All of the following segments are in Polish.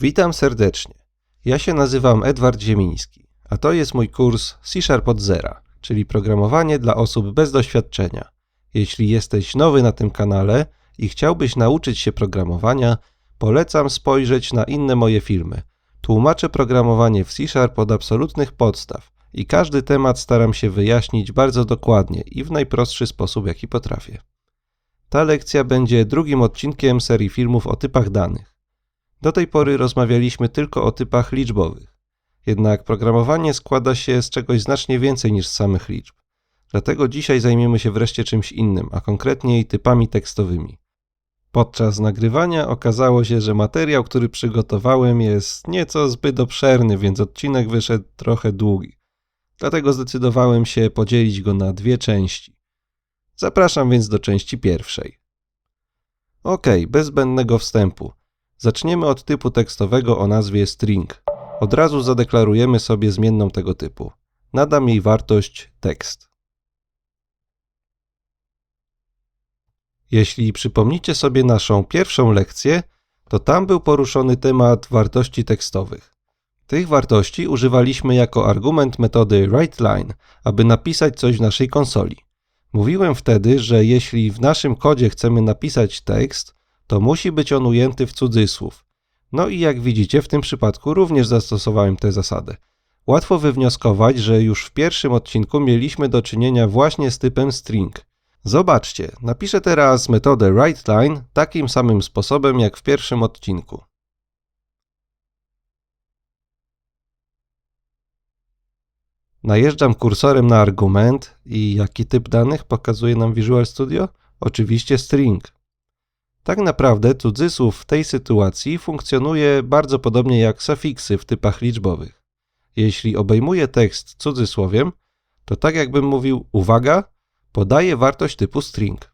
Witam serdecznie. Ja się nazywam Edward Ziemiński, a to jest mój kurs C Sharp od zera, czyli programowanie dla osób bez doświadczenia. Jeśli jesteś nowy na tym kanale i chciałbyś nauczyć się programowania, polecam spojrzeć na inne moje filmy. Tłumaczę programowanie w C Sharp od absolutnych podstaw i każdy temat staram się wyjaśnić bardzo dokładnie i w najprostszy sposób, jaki potrafię. Ta lekcja będzie drugim odcinkiem serii filmów o typach danych. Do tej pory rozmawialiśmy tylko o typach liczbowych. Jednak programowanie składa się z czegoś znacznie więcej niż z samych liczb. Dlatego dzisiaj zajmiemy się wreszcie czymś innym, a konkretniej typami tekstowymi. Podczas nagrywania okazało się, że materiał, który przygotowałem, jest nieco zbyt obszerny, więc odcinek wyszedł trochę długi. Dlatego zdecydowałem się podzielić go na dwie części. Zapraszam więc do części pierwszej. Ok, bez zbędnego wstępu. Zaczniemy od typu tekstowego o nazwie string. Od razu zadeklarujemy sobie zmienną tego typu. Nadam jej wartość tekst. Jeśli przypomnicie sobie naszą pierwszą lekcję, to tam był poruszony temat wartości tekstowych. Tych wartości używaliśmy jako argument metody writeLine, aby napisać coś w naszej konsoli. Mówiłem wtedy, że jeśli w naszym kodzie chcemy napisać tekst, to musi być on ujęty w cudzysłów. No i jak widzicie, w tym przypadku również zastosowałem tę zasadę. Łatwo wywnioskować, że już w pierwszym odcinku mieliśmy do czynienia właśnie z typem string. Zobaczcie, napiszę teraz metodę writeLine takim samym sposobem jak w pierwszym odcinku. Najeżdżam kursorem na argument i jaki typ danych pokazuje nam Visual Studio? Oczywiście string. Tak naprawdę cudzysłów w tej sytuacji funkcjonuje bardzo podobnie jak sufiksy w typach liczbowych. Jeśli obejmuję tekst cudzysłowiem, to tak jakbym mówił uwaga, podaje wartość typu string.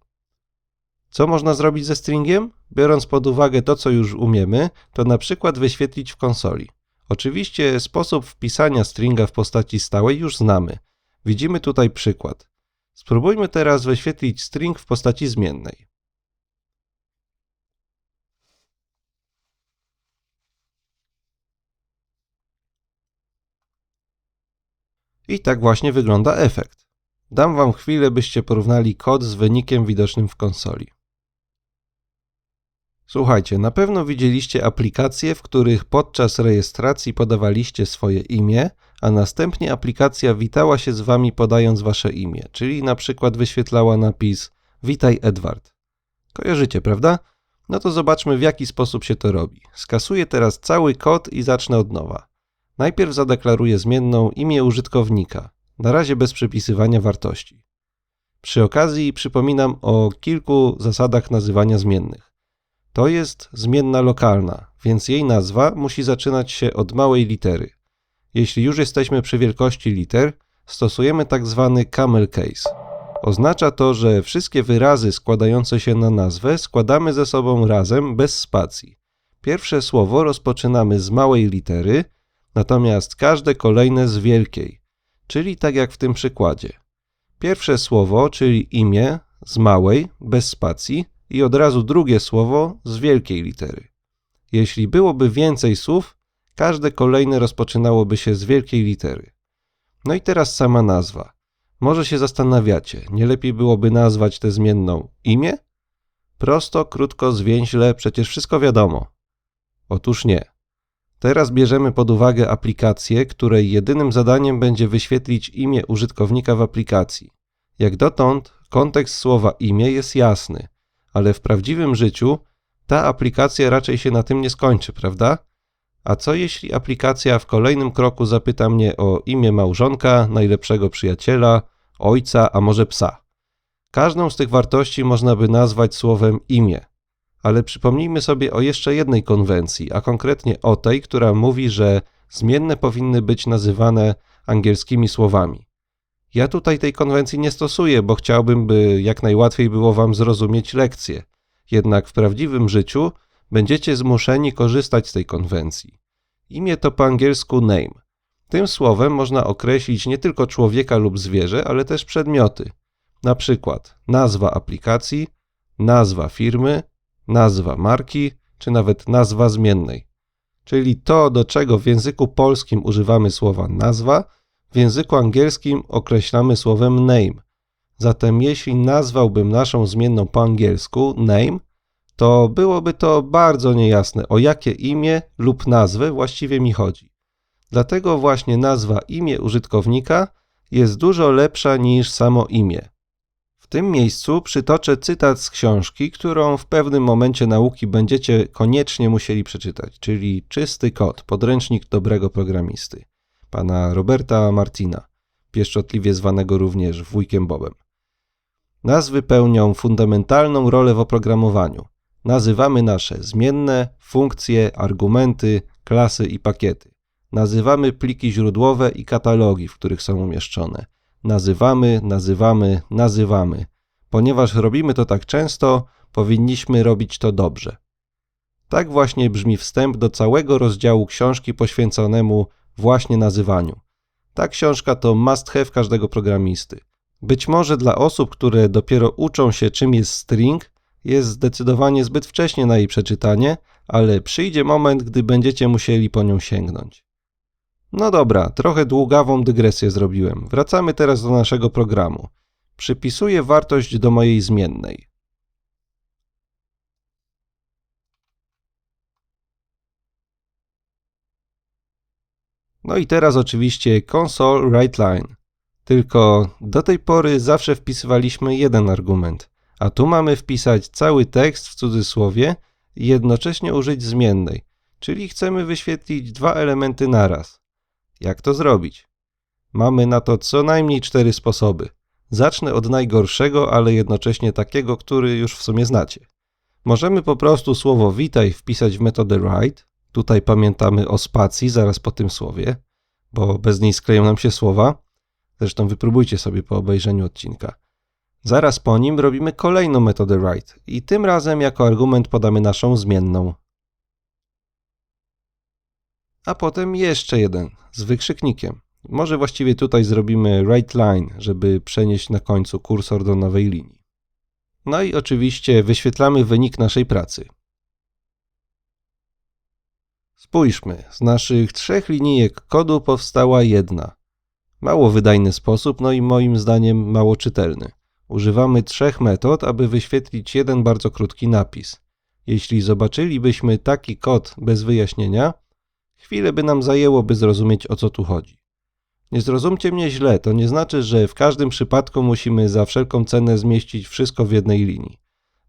Co można zrobić ze stringiem? Biorąc pod uwagę to, co już umiemy, to na przykład wyświetlić w konsoli. Oczywiście sposób wpisania stringa w postaci stałej już znamy. Widzimy tutaj przykład. Spróbujmy teraz wyświetlić string w postaci zmiennej. I tak właśnie wygląda efekt. Dam Wam chwilę, byście porównali kod z wynikiem widocznym w konsoli. Słuchajcie, na pewno widzieliście aplikacje, w których podczas rejestracji podawaliście swoje imię, a następnie aplikacja witała się z Wami podając Wasze imię, czyli na przykład wyświetlała napis Witaj Edward. Kojarzycie, prawda? No to zobaczmy w jaki sposób się to robi. Skasuję teraz cały kod i zacznę od nowa. Najpierw zadeklaruję zmienną imię użytkownika, na razie bez przypisywania wartości. Przy okazji przypominam o kilku zasadach nazywania zmiennych. To jest zmienna lokalna, więc jej nazwa musi zaczynać się od małej litery. Jeśli już jesteśmy przy wielkości liter, stosujemy tak zwany camel case. Oznacza to, że wszystkie wyrazy składające się na nazwę składamy ze sobą razem bez spacji. Pierwsze słowo rozpoczynamy z małej litery, natomiast każde kolejne z wielkiej, czyli tak jak w tym przykładzie. Pierwsze słowo, czyli imię, z małej, bez spacji, i od razu drugie słowo z wielkiej litery. Jeśli byłoby więcej słów, każde kolejne rozpoczynałoby się z wielkiej litery. No i teraz sama nazwa. Może się zastanawiacie, nie lepiej byłoby nazwać tę zmienną imię? Prosto, krótko, zwięźle, przecież wszystko wiadomo. Otóż nie. Teraz bierzemy pod uwagę aplikację, której jedynym zadaniem będzie wyświetlić imię użytkownika w aplikacji. Jak dotąd kontekst słowa imię jest jasny, ale w prawdziwym życiu ta aplikacja raczej się na tym nie skończy, prawda? A co jeśli aplikacja w kolejnym kroku zapyta mnie o imię małżonka, najlepszego przyjaciela, ojca, a może psa? Każdą z tych wartości można by nazwać słowem imię. Ale przypomnijmy sobie o jeszcze jednej konwencji, a konkretnie o tej, która mówi, że zmienne powinny być nazywane angielskimi słowami. Ja tutaj tej konwencji nie stosuję, bo chciałbym, by jak najłatwiej było Wam zrozumieć lekcję. Jednak w prawdziwym życiu będziecie zmuszeni korzystać z tej konwencji. Imię to po angielsku name. Tym słowem można określić nie tylko człowieka lub zwierzę, ale też przedmioty. Na przykład nazwa aplikacji, nazwa firmy, nazwa marki, czy nawet nazwa zmiennej. czyli to, do czego w języku polskim używamy słowa nazwa, w języku angielskim określamy słowem name. Zatem jeśli nazwałbym naszą zmienną po angielsku name, to byłoby to bardzo niejasne, o jakie imię lub nazwę właściwie mi chodzi. Dlatego właśnie nazwa imię użytkownika jest dużo lepsza niż samo imię. Tym miejscu przytoczę cytat z książki, którą w pewnym momencie nauki będziecie koniecznie musieli przeczytać, czyli Czysty Kod, podręcznik dobrego programisty, pana Roberta Martina, pieszczotliwie zwanego również wujkiem Bobem. Nazwy pełnią fundamentalną rolę w oprogramowaniu. Nazywamy nasze zmienne, funkcje, argumenty, klasy i pakiety. Nazywamy pliki źródłowe i katalogi, w których są umieszczone. Nazywamy, nazywamy, nazywamy. Ponieważ robimy to tak często, powinniśmy robić to dobrze. Tak właśnie brzmi wstęp do całego rozdziału książki poświęconemu właśnie nazywaniu. Ta książka to must have każdego programisty. Być może dla osób, które dopiero uczą się czym jest string, jest zdecydowanie zbyt wcześnie na jej przeczytanie, ale przyjdzie moment, gdy będziecie musieli po nią sięgnąć. No dobra, trochę długawą dygresję zrobiłem. Wracamy teraz do naszego programu. Przypisuję wartość do mojej zmiennej. No i teraz oczywiście console. Tylko do tej pory zawsze wpisywaliśmy jeden argument, a tu mamy wpisać cały tekst w cudzysłowie i jednocześnie użyć zmiennej, czyli chcemy wyświetlić dwa elementy naraz. Jak to zrobić? Mamy na to co najmniej cztery sposoby. Zacznę od najgorszego, ale jednocześnie takiego, który już w sumie znacie. Możemy po prostu słowo witaj wpisać w metodę write. Tutaj pamiętamy o spacji zaraz po tym słowie, bo bez niej skleją nam się słowa. Zresztą wypróbujcie sobie po obejrzeniu odcinka. Zaraz po nim robimy kolejną metodę write i tym razem jako argument podamy naszą zmienną a potem jeszcze jeden z wykrzyknikiem. Może właściwie tutaj zrobimy right line, żeby przenieść na końcu kursor do nowej linii. No i oczywiście wyświetlamy wynik naszej pracy. Spójrzmy, z naszych trzech linijek kodu powstała jedna. Mało wydajny sposób, no i moim zdaniem mało czytelny. Używamy trzech metod, aby wyświetlić jeden bardzo krótki napis. Jeśli zobaczylibyśmy taki kod bez wyjaśnienia, Chwilę by nam zajęło, by zrozumieć o co tu chodzi. Nie zrozumcie mnie źle, to nie znaczy, że w każdym przypadku musimy za wszelką cenę zmieścić wszystko w jednej linii.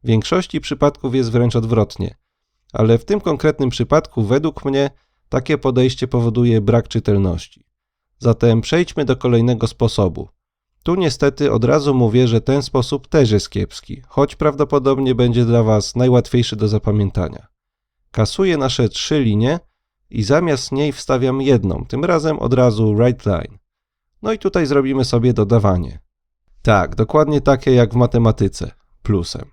W większości przypadków jest wręcz odwrotnie, ale w tym konkretnym przypadku, według mnie, takie podejście powoduje brak czytelności. Zatem przejdźmy do kolejnego sposobu. Tu niestety od razu mówię, że ten sposób też jest kiepski, choć prawdopodobnie będzie dla Was najłatwiejszy do zapamiętania. Kasuję nasze trzy linie i zamiast niej wstawiam jedną, tym razem od razu right line. No i tutaj zrobimy sobie dodawanie. Tak, dokładnie takie jak w matematyce, plusem.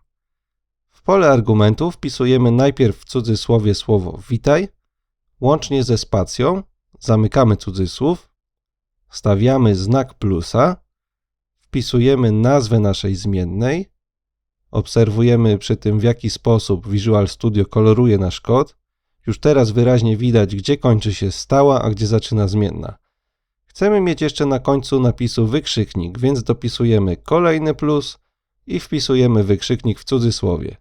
W pole argumentów wpisujemy najpierw w cudzysłowie słowo witaj, łącznie ze spacją, zamykamy cudzysłów, stawiamy znak plusa, wpisujemy nazwę naszej zmiennej, obserwujemy przy tym w jaki sposób Visual Studio koloruje nasz kod, już teraz wyraźnie widać, gdzie kończy się stała, a gdzie zaczyna zmienna. Chcemy mieć jeszcze na końcu napisu wykrzyknik, więc dopisujemy kolejny plus i wpisujemy wykrzyknik w cudzysłowie.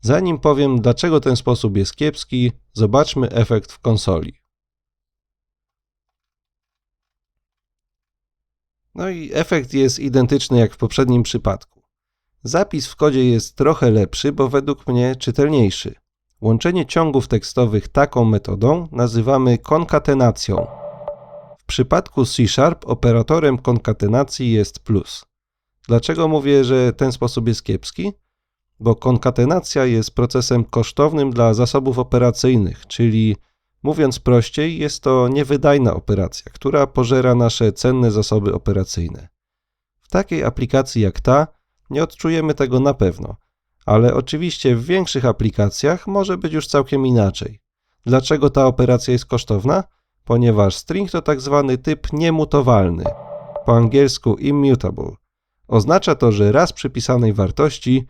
Zanim powiem, dlaczego ten sposób jest kiepski, zobaczmy efekt w konsoli. No i efekt jest identyczny jak w poprzednim przypadku. Zapis w kodzie jest trochę lepszy, bo według mnie czytelniejszy. Łączenie ciągów tekstowych taką metodą nazywamy konkatenacją. W przypadku C-Sharp operatorem konkatenacji jest plus. Dlaczego mówię, że ten sposób jest kiepski? Bo konkatenacja jest procesem kosztownym dla zasobów operacyjnych, czyli mówiąc prościej, jest to niewydajna operacja, która pożera nasze cenne zasoby operacyjne. W takiej aplikacji jak ta nie odczujemy tego na pewno – ale oczywiście w większych aplikacjach może być już całkiem inaczej. Dlaczego ta operacja jest kosztowna? Ponieważ string to tak zwany typ niemutowalny, po angielsku immutable. Oznacza to, że raz przypisanej wartości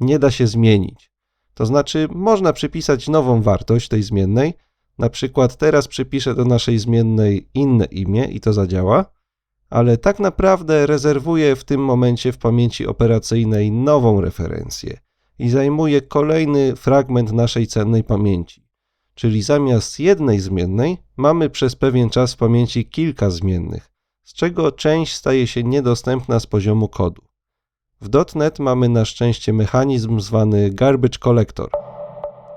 nie da się zmienić. To znaczy, można przypisać nową wartość tej zmiennej, Na przykład teraz przypiszę do naszej zmiennej inne imię i to zadziała, ale tak naprawdę rezerwuję w tym momencie w pamięci operacyjnej nową referencję i zajmuję kolejny fragment naszej cennej pamięci. Czyli zamiast jednej zmiennej mamy przez pewien czas w pamięci kilka zmiennych, z czego część staje się niedostępna z poziomu kodu. W .NET mamy na szczęście mechanizm zwany garbage collector,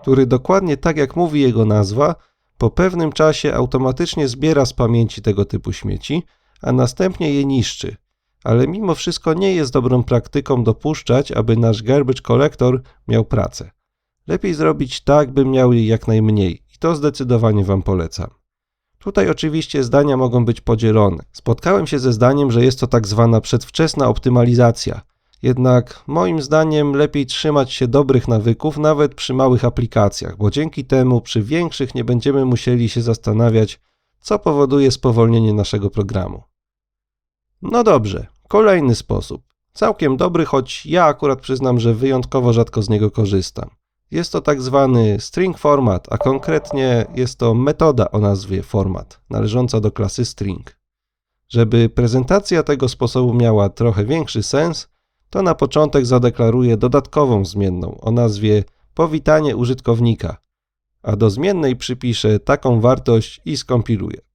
który dokładnie tak jak mówi jego nazwa, po pewnym czasie automatycznie zbiera z pamięci tego typu śmieci, a następnie je niszczy. Ale mimo wszystko nie jest dobrą praktyką dopuszczać, aby nasz garbage collector miał pracę. Lepiej zrobić tak, by miał jej jak najmniej i to zdecydowanie Wam polecam. Tutaj oczywiście zdania mogą być podzielone. Spotkałem się ze zdaniem, że jest to tak zwana przedwczesna optymalizacja. Jednak moim zdaniem lepiej trzymać się dobrych nawyków nawet przy małych aplikacjach, bo dzięki temu przy większych nie będziemy musieli się zastanawiać, co powoduje spowolnienie naszego programu. No dobrze, kolejny sposób. Całkiem dobry, choć ja akurat przyznam, że wyjątkowo rzadko z niego korzystam. Jest to tak zwany string format, a konkretnie jest to metoda o nazwie format, należąca do klasy string. Żeby prezentacja tego sposobu miała trochę większy sens, to na początek zadeklaruję dodatkową zmienną o nazwie powitanie użytkownika, a do zmiennej przypiszę taką wartość i skompiluję.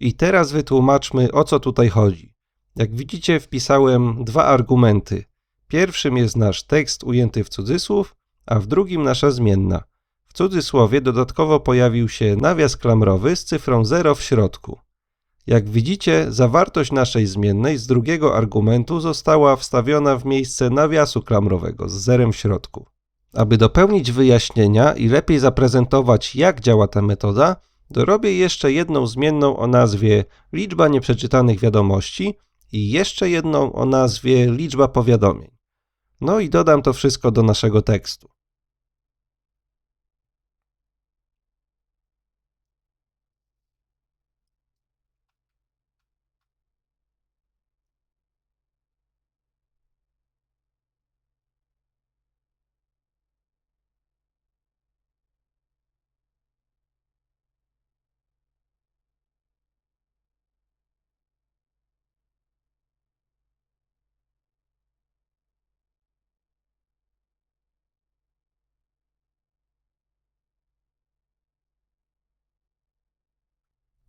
I teraz wytłumaczmy, o co tutaj chodzi. Jak widzicie, wpisałem dwa argumenty. Pierwszym jest nasz tekst ujęty w cudzysłów, a w drugim nasza zmienna. W cudzysłowie dodatkowo pojawił się nawias klamrowy z cyfrą 0 w środku. Jak widzicie, zawartość naszej zmiennej z drugiego argumentu została wstawiona w miejsce nawiasu klamrowego z zerem w środku. Aby dopełnić wyjaśnienia i lepiej zaprezentować, jak działa ta metoda, Dorobię jeszcze jedną zmienną o nazwie liczba nieprzeczytanych wiadomości i jeszcze jedną o nazwie liczba powiadomień. No i dodam to wszystko do naszego tekstu.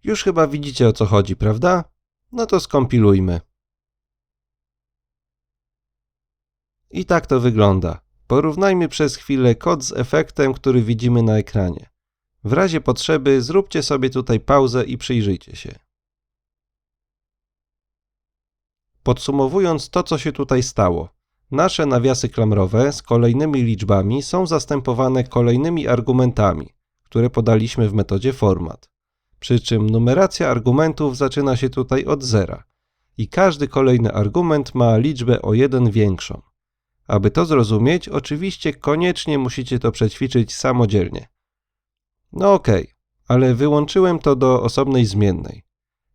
Już chyba widzicie o co chodzi, prawda? No to skompilujmy. I tak to wygląda. Porównajmy przez chwilę kod z efektem, który widzimy na ekranie. W razie potrzeby zróbcie sobie tutaj pauzę i przyjrzyjcie się. Podsumowując to, co się tutaj stało. Nasze nawiasy klamrowe z kolejnymi liczbami są zastępowane kolejnymi argumentami, które podaliśmy w metodzie format przy czym numeracja argumentów zaczyna się tutaj od zera i każdy kolejny argument ma liczbę o jeden większą. Aby to zrozumieć, oczywiście koniecznie musicie to przećwiczyć samodzielnie. No okej, okay, ale wyłączyłem to do osobnej zmiennej.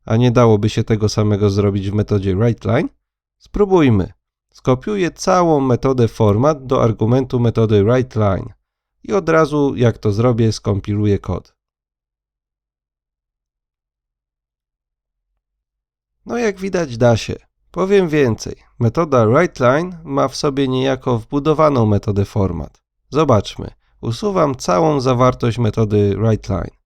A nie dałoby się tego samego zrobić w metodzie WriteLine? Spróbujmy. Skopiuję całą metodę format do argumentu metody WriteLine i od razu, jak to zrobię, skompiluję kod. No jak widać da się. Powiem więcej. Metoda WriteLine ma w sobie niejako wbudowaną metodę format. Zobaczmy. Usuwam całą zawartość metody WriteLine.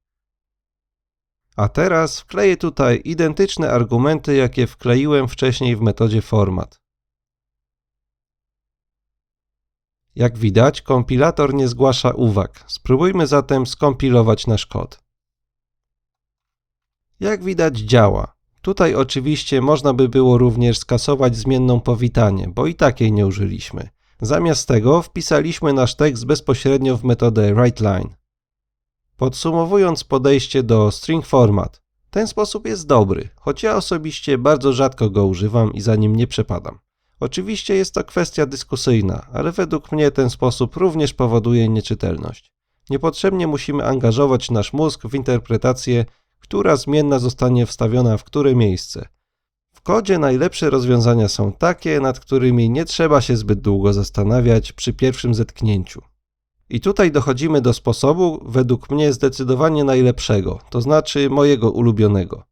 A teraz wkleję tutaj identyczne argumenty, jakie wkleiłem wcześniej w metodzie format. Jak widać, kompilator nie zgłasza uwag. Spróbujmy zatem skompilować nasz kod. Jak widać działa. Tutaj oczywiście można by było również skasować zmienną powitanie, bo i takiej nie użyliśmy. Zamiast tego wpisaliśmy nasz tekst bezpośrednio w metodę WriteLine. Podsumowując podejście do string format, ten sposób jest dobry, choć ja osobiście bardzo rzadko go używam i za nim nie przepadam. Oczywiście jest to kwestia dyskusyjna, ale według mnie ten sposób również powoduje nieczytelność. Niepotrzebnie musimy angażować nasz mózg w interpretację, która zmienna zostanie wstawiona w które miejsce. W kodzie najlepsze rozwiązania są takie, nad którymi nie trzeba się zbyt długo zastanawiać przy pierwszym zetknięciu. I tutaj dochodzimy do sposobu, według mnie zdecydowanie najlepszego, to znaczy mojego ulubionego.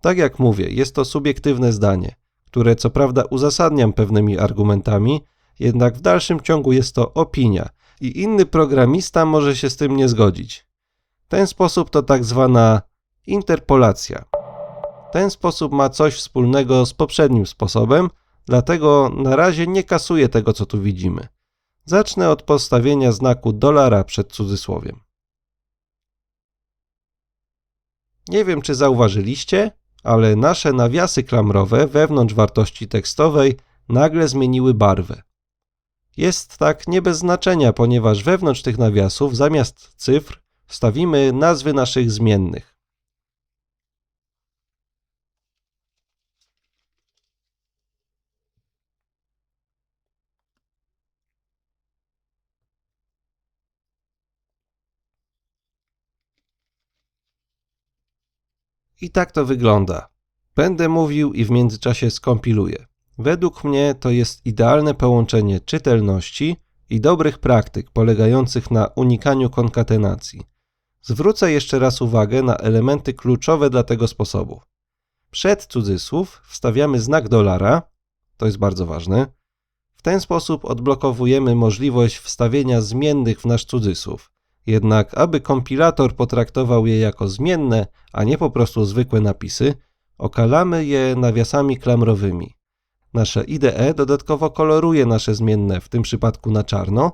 Tak jak mówię, jest to subiektywne zdanie, które co prawda uzasadniam pewnymi argumentami, jednak w dalszym ciągu jest to opinia i inny programista może się z tym nie zgodzić. Ten sposób to tak zwana interpolacja. Ten sposób ma coś wspólnego z poprzednim sposobem, dlatego na razie nie kasuję tego, co tu widzimy. Zacznę od postawienia znaku dolara przed cudzysłowiem. Nie wiem, czy zauważyliście, ale nasze nawiasy klamrowe wewnątrz wartości tekstowej nagle zmieniły barwę. Jest tak nie bez znaczenia, ponieważ wewnątrz tych nawiasów zamiast cyfr wstawimy nazwy naszych zmiennych. I tak to wygląda. Będę mówił i w międzyczasie skompiluję. Według mnie to jest idealne połączenie czytelności i dobrych praktyk polegających na unikaniu konkatenacji. Zwrócę jeszcze raz uwagę na elementy kluczowe dla tego sposobu. Przed cudzysłów wstawiamy znak dolara, to jest bardzo ważne. W ten sposób odblokowujemy możliwość wstawienia zmiennych w nasz cudzysłów. Jednak, aby kompilator potraktował je jako zmienne, a nie po prostu zwykłe napisy, okalamy je nawiasami klamrowymi. Nasze IDE dodatkowo koloruje nasze zmienne, w tym przypadku na czarno,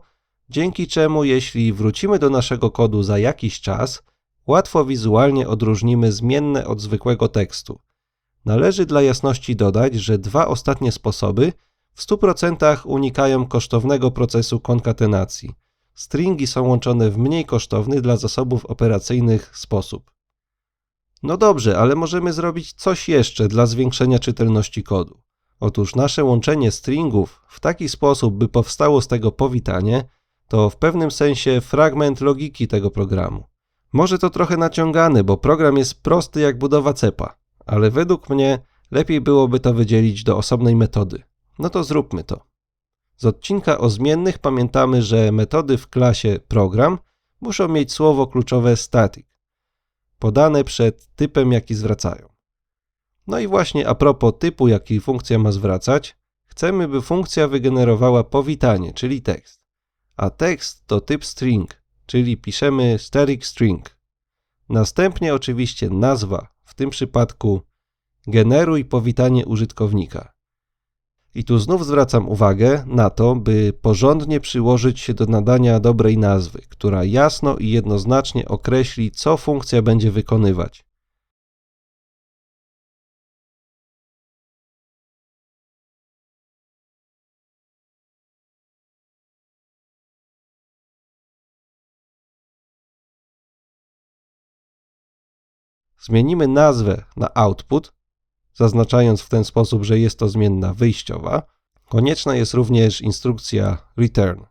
dzięki czemu jeśli wrócimy do naszego kodu za jakiś czas, łatwo wizualnie odróżnimy zmienne od zwykłego tekstu. Należy dla jasności dodać, że dwa ostatnie sposoby w 100% unikają kosztownego procesu konkatenacji. Stringi są łączone w mniej kosztowny dla zasobów operacyjnych sposób. No dobrze, ale możemy zrobić coś jeszcze dla zwiększenia czytelności kodu. Otóż nasze łączenie stringów w taki sposób, by powstało z tego powitanie, to w pewnym sensie fragment logiki tego programu. Może to trochę naciągane, bo program jest prosty jak budowa cepa, ale według mnie lepiej byłoby to wydzielić do osobnej metody. No to zróbmy to. Z odcinka o zmiennych pamiętamy, że metody w klasie program muszą mieć słowo kluczowe static, podane przed typem, jaki zwracają. No i właśnie a propos typu, jaki funkcja ma zwracać, chcemy, by funkcja wygenerowała powitanie, czyli tekst. A tekst to typ string, czyli piszemy static string. Następnie oczywiście nazwa, w tym przypadku generuj powitanie użytkownika. I tu znów zwracam uwagę na to, by porządnie przyłożyć się do nadania dobrej nazwy, która jasno i jednoznacznie określi, co funkcja będzie wykonywać. Zmienimy nazwę na output, zaznaczając w ten sposób, że jest to zmienna wyjściowa, konieczna jest również instrukcja return.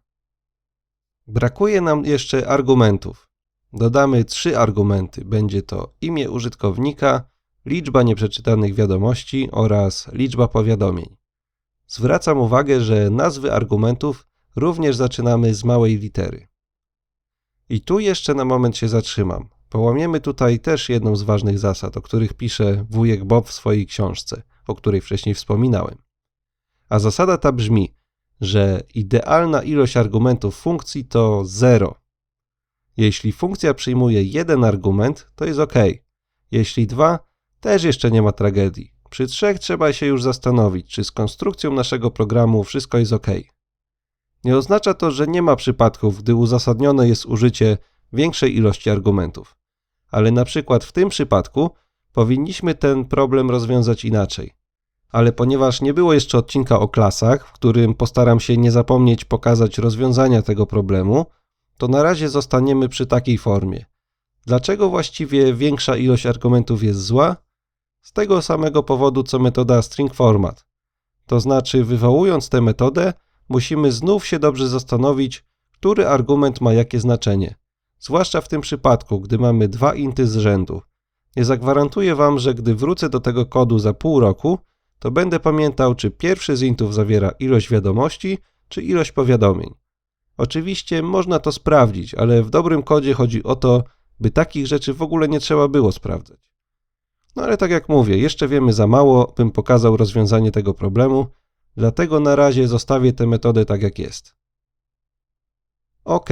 Brakuje nam jeszcze argumentów. Dodamy trzy argumenty. Będzie to imię użytkownika, liczba nieprzeczytanych wiadomości oraz liczba powiadomień. Zwracam uwagę, że nazwy argumentów również zaczynamy z małej litery. I tu jeszcze na moment się zatrzymam. Połamiemy tutaj też jedną z ważnych zasad, o których pisze wujek Bob w swojej książce, o której wcześniej wspominałem. A zasada ta brzmi, że idealna ilość argumentów funkcji to 0. Jeśli funkcja przyjmuje jeden argument, to jest ok. Jeśli dwa, też jeszcze nie ma tragedii. Przy trzech trzeba się już zastanowić, czy z konstrukcją naszego programu wszystko jest ok. Nie oznacza to, że nie ma przypadków, gdy uzasadnione jest użycie większej ilości argumentów ale na przykład w tym przypadku powinniśmy ten problem rozwiązać inaczej. Ale ponieważ nie było jeszcze odcinka o klasach, w którym postaram się nie zapomnieć pokazać rozwiązania tego problemu, to na razie zostaniemy przy takiej formie. Dlaczego właściwie większa ilość argumentów jest zła? Z tego samego powodu co metoda string format. To znaczy, wywołując tę metodę, musimy znów się dobrze zastanowić, który argument ma jakie znaczenie. Zwłaszcza w tym przypadku, gdy mamy dwa inty z rzędu. Nie zagwarantuję wam, że gdy wrócę do tego kodu za pół roku, to będę pamiętał, czy pierwszy z intów zawiera ilość wiadomości, czy ilość powiadomień. Oczywiście można to sprawdzić, ale w dobrym kodzie chodzi o to, by takich rzeczy w ogóle nie trzeba było sprawdzać. No ale tak jak mówię, jeszcze wiemy za mało, bym pokazał rozwiązanie tego problemu, dlatego na razie zostawię tę metodę tak jak jest. OK.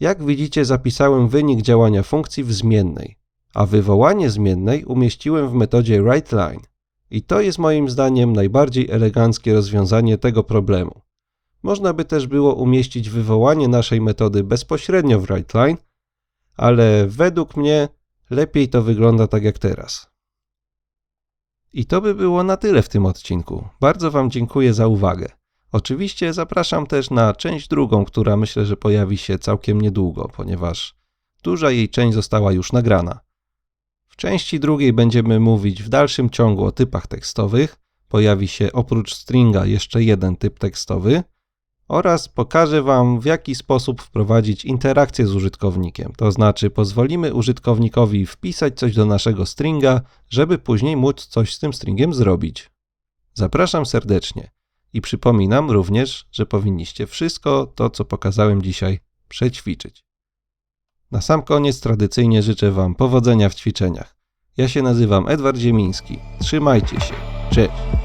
Jak widzicie, zapisałem wynik działania funkcji w zmiennej, a wywołanie zmiennej umieściłem w metodzie writeLine. I to jest moim zdaniem najbardziej eleganckie rozwiązanie tego problemu. Można by też było umieścić wywołanie naszej metody bezpośrednio w writeLine, ale według mnie lepiej to wygląda tak jak teraz. I to by było na tyle w tym odcinku. Bardzo Wam dziękuję za uwagę. Oczywiście zapraszam też na część drugą, która myślę, że pojawi się całkiem niedługo, ponieważ duża jej część została już nagrana. W części drugiej będziemy mówić w dalszym ciągu o typach tekstowych. Pojawi się oprócz stringa jeszcze jeden typ tekstowy oraz pokażę Wam, w jaki sposób wprowadzić interakcję z użytkownikiem. To znaczy, pozwolimy użytkownikowi wpisać coś do naszego stringa, żeby później móc coś z tym stringiem zrobić. Zapraszam serdecznie i przypominam również, że powinniście wszystko to, co pokazałem dzisiaj, przećwiczyć. Na sam koniec tradycyjnie życzę Wam powodzenia w ćwiczeniach. Ja się nazywam Edward Ziemiński. Trzymajcie się. Cześć.